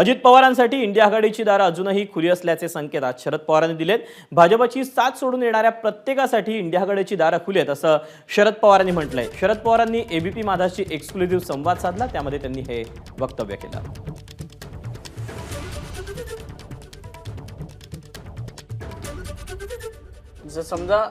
Ajit पवारांसाठी India आघाडीची दारं अजूनही खुली असल्याचे संकेत आज शरद पवारांनी दिलेत. भाजपची साथ सोडून येणाऱ्या प्रत्येकासाठी इंडिया आघाडीची दारं खुली आहेत असं शरद पवारांनी म्हटलंय. शरद पवारांनी एबीपी माझाशी एक्सक्लुझिव्ह संवाद साधला त्यामध्ये त्यांनी हे वक्तव्य केलं. जर समजा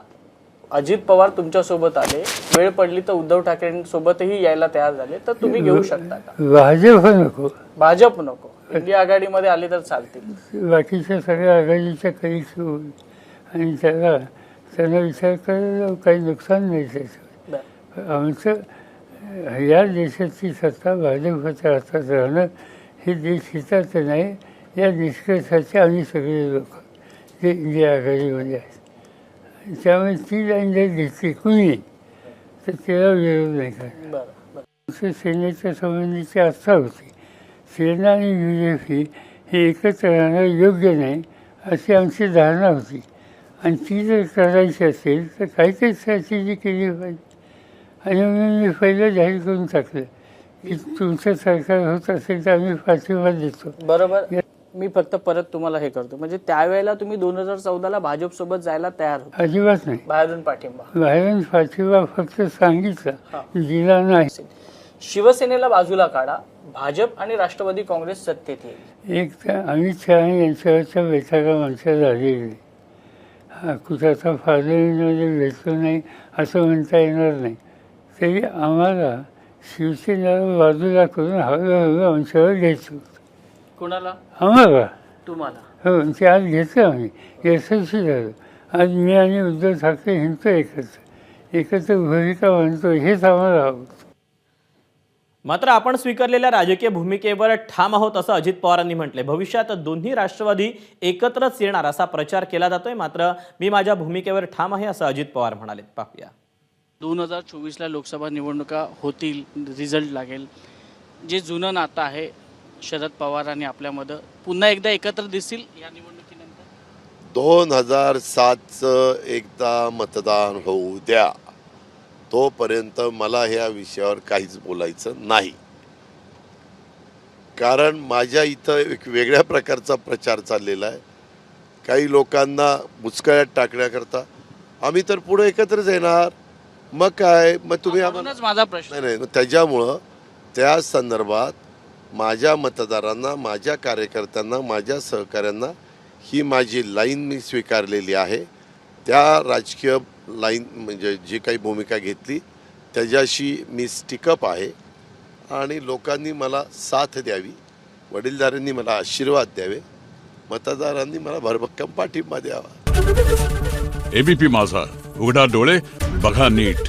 अजित पवार तुमच्यासोबत आले वेळ पडली तर उद्धव ठाकरेंसोबतही यायला तयार झाले तर तुम्ही घेऊ शकता का? भाजप नको. भाजप नको. इंडिया आघाडीमध्ये आले तर चालतील. बाकीच्या सगळ्या आघाडीच्या काही होईल आणि त्याला त्यांना विचार करायला काही नुकसान नाही त्याचं. आमचं या देशाची सत्ता भाजपच्या हातात राहणं हे देश हिताचं नाही या निष्कर्षाचे आम्ही सगळे लोक जे इंडिया आघाडीमध्ये आहेत. त्यामुळे ती लाईन जर घेतली कुणी? तर त्याला विरोध नाही करणार आमच्या सेनेच्या संबंधीची आस्था होती. सेना आणि यू एफ हे एकत्र राहणं योग्य नाही अशी आमची धारणा होती. आणि ती जर करायची असेल तर काहीतरी स्ट्रॅटेजी केली पाहिजे. आणि म्हणून मी पहिलं जाहीर करून टाकलं की तुमचं सरकार होत असेल तर आम्ही पाठिंबा देतो. बरोबर. मी फक्त परत तुम्हाला हे करतो. म्हणजे त्यावेळेला तुम्ही दोन हजार चौदाला भाजप सोबत जायला तयार होता. अजिबात नाही. बाहेरून पाठिंबा. बाहेरून पाठिंबा फक्त सांगितलं. दिला नाही. शिवसेनेला बाजूला काढा. भाजप आणि राष्ट्रवादी काँग्रेस सत्तेत येईल. एक तर अमित शहा यांच्यावरच्या बैठका आमच्या झालेली नाही कुठं आता पार्लमेंटमध्ये भेटलो नाही असं म्हणता येणार नाही. तरी आम्हाला शिवसेनेला बाजूला करून हळूहळू आमच्यावर घ्यायचं कुणाला? आम्हाला तुम्हाला. हो ते आज घेतलं आम्ही. यशस्वी झालो. आज मी आणि उद्धव ठाकरे हिंडतो एकत्र एकत्र भूमिका मांडतो हेच आम्हाला हवं मात्र आपण स्वीकारलेल्या राजकीय भूमिकेवर ठाम आहोत असं अजित पवारांनी म्हटलंय. भविष्यात दोन्ही राष्ट्रवादी एकत्रच येणार असा प्रचार केला जातोय. मात्र मी माझ्या भूमिकेवर ठाम आहे असं अजित पवार म्हणाले पाहूया. दोन हजार चोवीसला लोकसभा निवडणुका होतील रिझल्ट लागेल. जे जुनं नातं आहे शरद पवार आणि आपल्यामध्ये पुन्हा एकदा एकत्र दिसतील या निवडणुकीनंतर? दोन हजार सातचं एकदा मतदान होऊ द्या. तोपर्यंत मला ह्या विषयावर काहीच बोलायचं नाही. कारण माझ्या इथं एक वेगळ्या प्रकारचा प्रचार चाललेला आहे. काही लोकांना बुचकळ्यात टाकण्याकरता आम्ही तर पुढे एकत्रच येणार. मग काय? मग तुम्ही आम्हाला माझा प्रश्न. नाही नाही मग त्याच्यामुळं त्या संदर्भात माझ्या मतदारांना माझ्या कार्यकर्त्यांना माझ्या सहकाऱ्यांना ही माझी लाईन मी स्वीकारलेली आहे. त्या राजकीय लाईन म्हणजे जी काही भूमिका घेतली त्याच्याशी मी स्टिकअप आहे आणि लोकांनी मला साथ द्यावी वडीलधाऱ्यांनी मला आशीर्वाद द्यावे मतदारांनी मला भरभक्कम पाठिंबा द्यावा. एबीपी माझा उघडा डोळे बघा नीट.